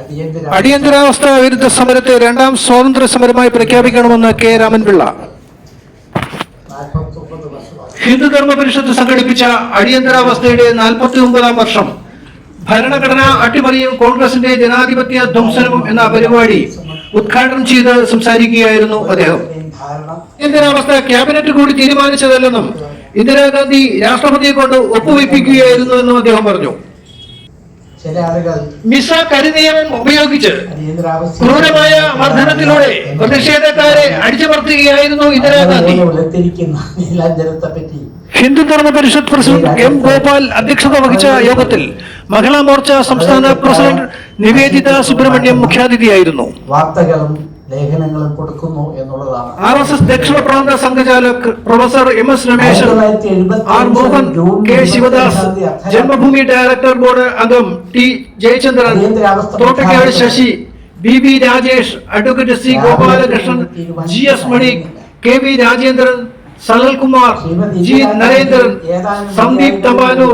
അടിയന്തര അടിയന്തരാവസ്ഥ വിരുദ്ധ സമരത്തെ രണ്ടാം സ്വാതന്ത്ര്യ സമരമായി പ്രഖ്യാപിക്കണമെന്ന് കെ രാമൻപിള്ള. ഹിന്ദുധർമ്മ പരിഷത്ത് സംഘടിപ്പിച്ച അടിയന്തരാവസ്ഥയുടെ നാൽപ്പത്തി ഒമ്പതാം വർഷം ഭരണഘടന അട്ടിമറിയും കോൺഗ്രസിന്റെ ജനാധിപത്യ ധ്വംസനവും എന്ന പരിപാടി ഉദ്ഘാടനം ചെയ്ത് സംസാരിക്കുകയായിരുന്നു അദ്ദേഹം. അടിയന്തരാവസ്ഥ ക്യാബിനറ്റ് കൂടി തീരുമാനിച്ചതല്ലെന്നും ഇന്ദിരാഗാന്ധി രാഷ്ട്രപതിയെ കൊണ്ട് ഒപ്പുവയ്പ്പിക്കുകയായിരുന്നു എന്നും അദ്ദേഹം പറഞ്ഞു. ചില ആളുകൾ മിസ കരിനിയമം ഉപയോഗിച്ച് ക്രൂരമായ മർദ്ദനത്തിലൂടെ പ്രതിഷേധക്കാരെ അടിച്ചമർത്തുകയായിരുന്നു ഇന്ദിരാഗാന്ധി ഹിന്ദു ധർമ്മ പരിഷത്ത് പ്രസിഡന്റ് എം ഗോപാൽ അധ്യക്ഷത വഹിച്ച യോഗത്തിൽ മഹിളാ മോർച്ച സംസ്ഥാന പ്രസിഡന്റ് നിവേദിത സുബ്രഹ്മണ്യം മുഖ്യാതിഥിയായിരുന്നു. വാർത്തകളും ലേഖനങ്ങളും കൊടുക്കുന്നു എന്നുള്ളതാണ്. ആർ എസ് എസ് ദക്ഷിണ പ്രാന്ത സംഘചാലക് പ്രൊഫസർ എം എസ് തൊള്ളായിരത്തി R Mohan K Sivadas Janmabhumi director board അംഗം T Jayachandran Thottakkad Sasi B B Rajesh advocate C Gopalakrishnan G S Mani K V Rajendran Sanalkumar G Narendran Sandeep Thampanoor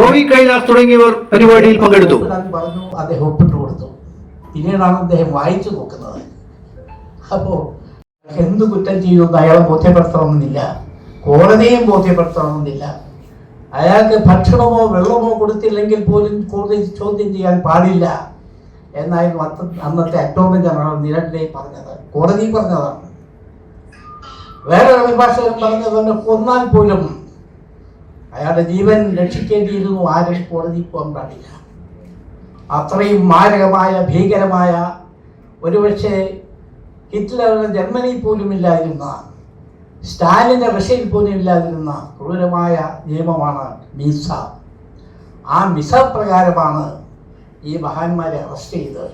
Roy Kailas തുടങ്ങിയവർ പരിപാടിയിൽ പങ്കെടുത്തു. പറഞ്ഞു അദ്ദേഹം ഒപ്പിട്ട് കൊടുത്തു പിന്നീടാണ് അദ്ദേഹം വായിച്ചു നോക്കുന്നത്. അപ്പോ എന്ത് കുറ്റം ചെയ്യുമെന്ന് അയാളെ ബോധ്യപ്പെടുത്തണമെന്നില്ല. കോടതിയും ബോധ്യപ്പെടുത്തണമെന്നില്ല. അയാൾക്ക് ഭക്ഷണമോ വെള്ളമോ കൊടുത്തില്ലെങ്കിൽ പോലും കോടതി ചോദ്യം ചെയ്യാൻ പാടില്ല എന്നായിരുന്നു അത്ത- അന്നത്തെ അറ്റോർണി ജനറൽ നിരണ്ടെ പറഞ്ഞത്. കോടതി പറഞ്ഞതാണ്. വേറെ അഭിഭാഷകൻ പറഞ്ഞത് തന്നെ കൊന്നാൽ പോലും അയാളുടെ ജീവൻ രക്ഷിക്കേണ്ടിയിരുന്നു ആരും കോടതി പോകാൻ പാടില്ല. അത്രയും മാരകമായ ഭീകരമായ ഒരുപക്ഷെ ഹിറ്റ്ലറുടെ ജർമ്മനി പോലും ഇല്ലായിരുന്ന സ്റ്റാലിന്റെ റഷ്യയിൽ പോലും ഇല്ലാതിരുന്ന ക്രൂരമായ നിയമമാണ് മിസ. ആ മിസ പ്രകാരമാണ് ഈ മഹാന്മാരെ അറസ്റ്റ് ചെയ്ത്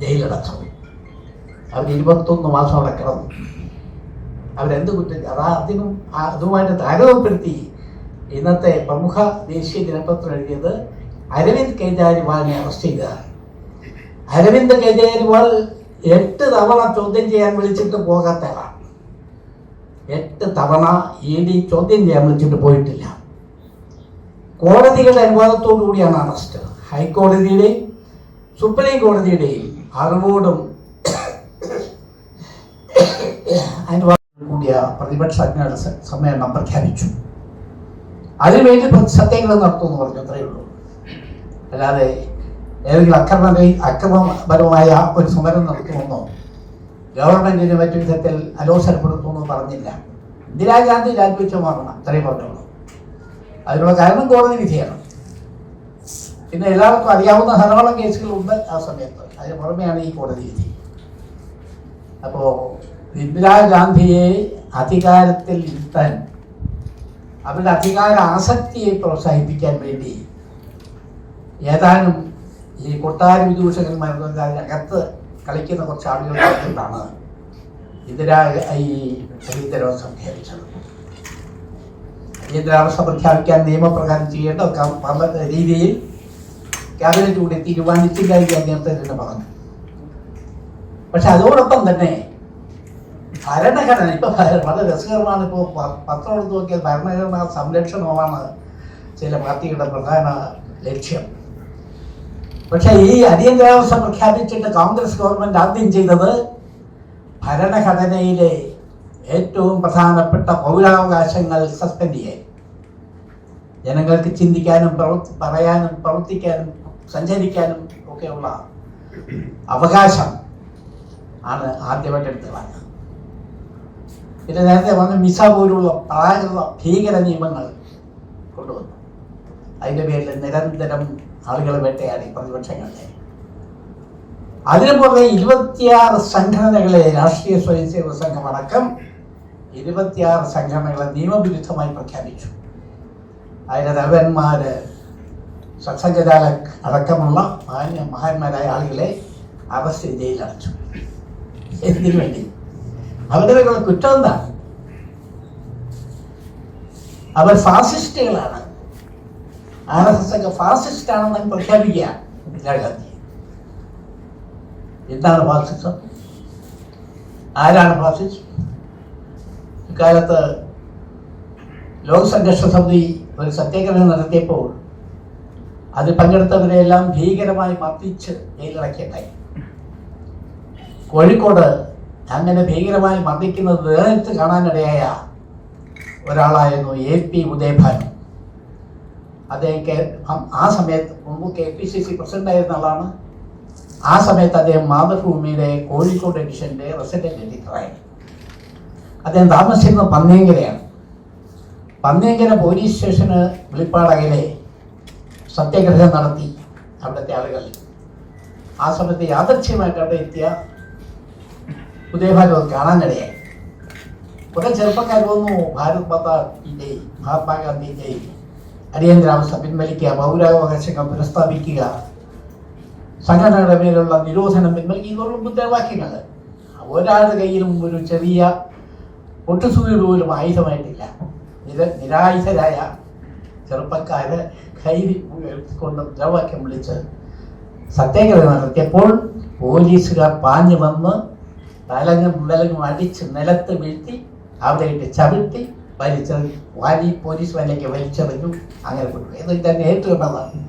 ജയിലടച്ചത് അവർ ഇരുപത്തൊന്ന് മാസം അവിടെ കിടന്നു. അവരെന്ത് കുറ്റം അതാ അതിനും അതുമായിട്ട് താരതമ്യപ്പെടുത്തി ഇന്നത്തെ പ്രമുഖ ദേശീയ ദിനപത്രം എഴുതിയത് അരവിന്ദ് കെജ്രിവാളിനെ അറസ്റ്റ് ചെയ്തതാണ് അരവിന്ദ് കെജ്രിവാൾ എട്ട് തവണ ചോദ്യം ചെയ്യാൻ വിളിച്ചിട്ട് പോകാത്തതാണ് എട്ട് തവണ ഇ ഡി ചോദ്യം ചെയ്യാൻ വിളിച്ചിട്ട് പോയിട്ടില്ല. കോടതികളുടെ അനുവാദത്തോടു കൂടിയാണ് അറസ്റ്റ്. ഹൈക്കോടതിയുടെയും സുപ്രീം കോടതിയുടെയും അറിവോടും അനുവാദത്തോടു കൂടിയ പ്രതിപക്ഷ സമ്മേളനം പ്രഖ്യാപിച്ചു. അതിനുവേണ്ടി സത്യങ്ങൾ നടത്തുമെന്ന് പറഞ്ഞു അത്രയേ ഉള്ളൂ. അല്ലാതെ ഏതെങ്കിലും അക്രമ അക്രമപരമായ ഒരു സമരം നടത്തുമെന്നോ ഗവൺമെന്റിന് മറ്റു വിധത്തിൽ അലോസരപ്പെടുത്തുമെന്നോ പറഞ്ഞില്ല. ഇന്ദിരാഗാന്ധി രാജിവെച്ച മാറണം അത്രയും പറഞ്ഞോളൂ അതിനുള്ള കാരണം കോടതി വിധിയാണ്. പിന്നെ എല്ലാവർക്കും അറിയാവുന്ന ധാരാളം കേസുകളുണ്ട് ആ സമയത്ത്. അതിന് പുറമെയാണ് ഈ കോടതി വിധി. അപ്പോൾ ഇന്ദിരാഗാന്ധിയെ അധികാരത്തിൽ ഇരുത്താൻ അവരുടെ അധികാര ആസക്തിയെ പ്രോത്സാഹിപ്പിക്കാൻ വേണ്ടി ഏതാനും ഈ കൊട്ടാര വിദൂഷകന്മാരുടെ അകത്ത് കളിക്കുന്ന കുറച്ച് ആളുകൾ ഇന്ദിരാ ഈ അടിയന്തരാവസ്ഥ പ്രഖ്യാപിച്ചത് അടിയന്തരാവസ്ഥ പ്രഖ്യാപിക്കാൻ നിയമപ്രകാരം ചെയ്യേണ്ട പല രീതിയിൽ ക്യാബിനറ്റ് കൂടി തീരുമാനിച്ചില്ല എന്ന് നേരത്തെ തന്നെ പറഞ്ഞു. പക്ഷെ അതോടൊപ്പം തന്നെ ഭരണഘടന ഇപ്പൊ വളരെ രസകരമാണ് ഇപ്പോൾ പത്രം എടുത്ത് നോക്കിയാൽ ഭരണഘടനാ സംരക്ഷണമാണ് ചില പാർട്ടികളുടെ പ്രധാന ലക്ഷ്യം. പക്ഷെ ഈ അടിയന്തരാവസ്ഥ പ്രഖ്യാപിച്ചിട്ട് കോൺഗ്രസ് ഗവൺമെന്റ് ആദ്യം ചെയ്തത് ഭരണഘടനയിലെ ഏറ്റവും പ്രധാനപ്പെട്ട പൗരാവകാശങ്ങൾ സസ്പെൻഡ് ചെയ്യാൻ. ജനങ്ങൾക്ക് ചിന്തിക്കാനും പ്രവർത്തി പറയാനും പ്രവർത്തിക്കാനും സഞ്ചരിക്കാനും ഒക്കെയുള്ള അവകാശം ആണ് ആദ്യമായിട്ട് എടുത്ത് പറഞ്ഞത് പിന്നെ നേരത്തെ പറഞ്ഞ മിസ പോലുള്ള പ്രാകൃത ഭീകര നിയമങ്ങൾ കൊണ്ടുവന്നു. അതിന്റെ പേരിൽ നിരന്തരം ആളുകളെ വേട്ടയാടി പ്രതിപക്ഷങ്ങളെ അതിനു പുറമെ ഇരുപത്തിയാറ് സംഘടനകളെ രാഷ്ട്രീയ സ്വയംസേവക സംഘം അടക്കം ഇരുപത്തിയാറ് സംഘടനകളെ നിയമവിരുദ്ധമായി പ്രഖ്യാപിച്ചു. അതിലെ തലവന്മാര് സത്സംഗജാലക് അടക്കമുള്ള മാന്യ മഹാന്മാരായ ആളുകളെ അറസ്റ്റ് ജയിലടച്ചു എന്തിനു വേണ്ടി? അവരുടെ കുറ്റം എന്താണ്? അവർ ഫാസിസ്റ്റുകളാണ്. ആർ എസ് എസ് ഒക്കെ ഫാസിസ്റ്റ് ആണെന്ന് പ്രഖ്യാപിക്കുക ഇന്ദിരാഗാന്ധി എന്താണ് ഫാസിസം? ആരാണ് ഫാസിസ്റ്റ് ഇക്കാലത്ത് ലോകസംഘർഷ സമിതി ഒരു സത്യാഗ്രഹം നടത്തിയപ്പോൾ അതിൽ പങ്കെടുത്തവരെയെല്ലാം ഭീകരമായി മർദ്ദിച്ച് ജയിലിറക്കിയതായി കോഴിക്കോട് അങ്ങനെ ഭീകരമായി മർദ്ദിക്കുന്നത് നേരിട്ട് കാണാനിടയായ ഒരാളായിരുന്നു എ പി ഉദയഭാനു. അദ്ദേഹം ആ സമയത്ത് മുമ്പ് K P C C president ആയിരുന്ന ആളാണ്. ആ സമയത്ത് അദ്ദേഹം മാതൃഭൂമിയുടെ കോഴിക്കോട് എഡിഷന്റെ റെസിഡന്റ് എഡിറ്ററായി അദ്ദേഹം താമസിക്കുന്നത് പന്നിയങ്കരയാണ്. പന്നിയങ്കര പോലീസ് സ്റ്റേഷന് വെളിപ്പാടകലെ സത്യാഗ്രഹം നടത്തി അവിടുത്തെ ആളുകൾ. ആ സമയത്ത് യാദർച്ഛ്യമായിട്ട് അവിടെ എത്തിയ ഉദയഭാഗം കാണാനിടയായി. കുറെ ചെറുപ്പക്കാർ വന്നു. ഭാരത് മാതാവിന്റെയും മഹാത്മാഗാന്ധിന്റെയും അടിയന്തരാവസ്ഥ പിൻവലിക്കുക പൗരാവകാശങ്ങൾ പുനഃസ്ഥാപിക്കുക സംഘടനകളുടെ മേലുള്ള നിരോധനം പിൻവലിക്കുക എന്നുള്ള മുദ്രാവാക്യങ്ങൾ. ഒരാളുടെ കയ്യിലും ഒരു ചെറിയ ഒട്ടുസൂര്യ പോലും ആയുധമായിട്ടില്ല. നിര നിരായുധരായ ചെറുപ്പക്കാര് കൈ കൊണ്ട് മുദ്രാവാക്യം വിളിച്ച് സത്യാഗ്രഹം നടത്തിയപ്പോൾ പോലീസുകാർ പാഞ്ഞു വന്ന് തലങ്ങും വിലങ്ങും അടിച്ച് നിലത്ത് വീഴ്ത്തി അവിടെ ചവിട്ടി വലിച്ചെറിഞ്ഞു വാലി പോലീസ് വലയ്ക്ക് വലിച്ചെറിഞ്ഞു അങ്ങനെ കൊണ്ടുപോയി. ഇത് ഞാൻ ഏറ്റുകണ്ടതാണ്